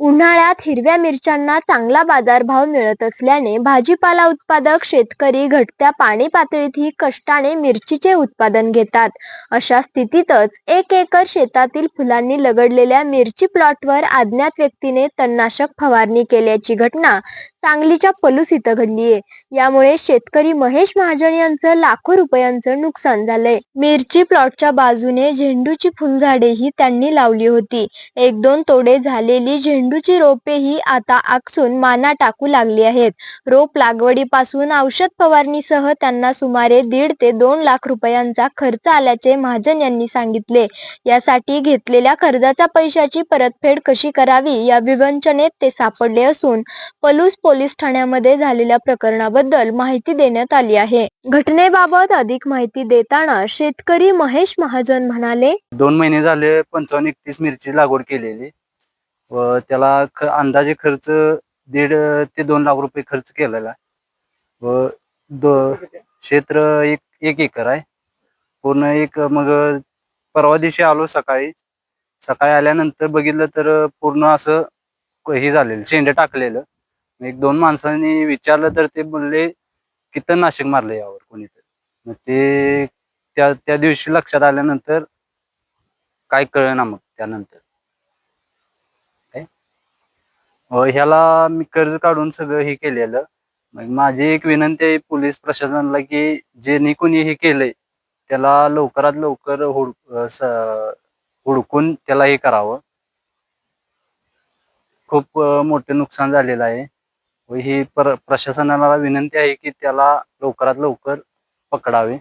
उन्हाळ्यात हिरव्या मिरच्यांना चांगला बाजारभाव मिळत असल्याने भाजीपाला उत्पादक शेतकरी घटत्या पाणी पातळीतही कष्टाने मिरचीचे उत्पादन घेतात. अशा स्थितीतच एक एकर शेतातील फुलांनी लगडलेल्या मिरची प्लॉटवर अज्ञात व्यक्तीने तणनाशक फवारणी केल्याची घटना सांगलीच्या पलूस इथं घडलीये यामुळे शेतकरी महेश महाजन यांचं लाखो रुपयांचं नुकसान झालंय. मिरची प्लॉटच्या बाजूने झेंडूची फुलझाडेही त्यांनी लावली होती. एक दोन तोडे झालेली झेंडू झेंडूची रोपे ही आता आकसून माना टाकू लागली आहेत. रोप लागवडीपासून औषध फवारणीसह त्यांना सुमारे दीड ते दोन लाख रुपयांचा खर्च आल्याचे महाजन यांनी सांगितले. यासाठी घेतलेल्या कर्जाच्या पैशाची परतफेड कशी करावी या विवंचनेत ते सापडले असून पलूस पोलीस ठाण्यामध्ये झालेल्या प्रकरणाबद्दल माहिती देण्यात आली आहे. घटनेबाबत अधिक माहिती देताना शेतकरी महेश महाजन म्हणाले दोन महिने झाले पंचावन्न एकतीस मिरची लागवड केलेली. व त्याला ख अंदाजे खर्च दीड ते दोन लाख रुपये खर्च केलेला. आहे व दो क्षेत्र एक एक एकर आहे. पूर्ण एक मग परवा दिवशी आलो सकाळी. सकाळी आल्यानंतर बघितलं तर पूर्ण असं हे झालेलं शेंडे टाकलेलं. एक दोन माणसांनी विचारलं तर ते बोलले कीटकनाशक मारलं यावर कोणीतरी. मग ते त्या त्या दिवशी लक्षात आल्यानंतर काय कळना मग त्यानंतर काय ह्याला मी कर्ज काढून सगळं हे केलेलं. मग माझी एक विनंती आहे पोलीस प्रशासनाला की जे कोणी हे केलंय त्याला लवकरात लवकर हुड हुडकून त्याला हे करावं. खूप मोठे नुकसान झालेलं आहे. व ही प्र प्रशासनाला विनंती आहे की त्याला लवकरात लवकर पकडावे.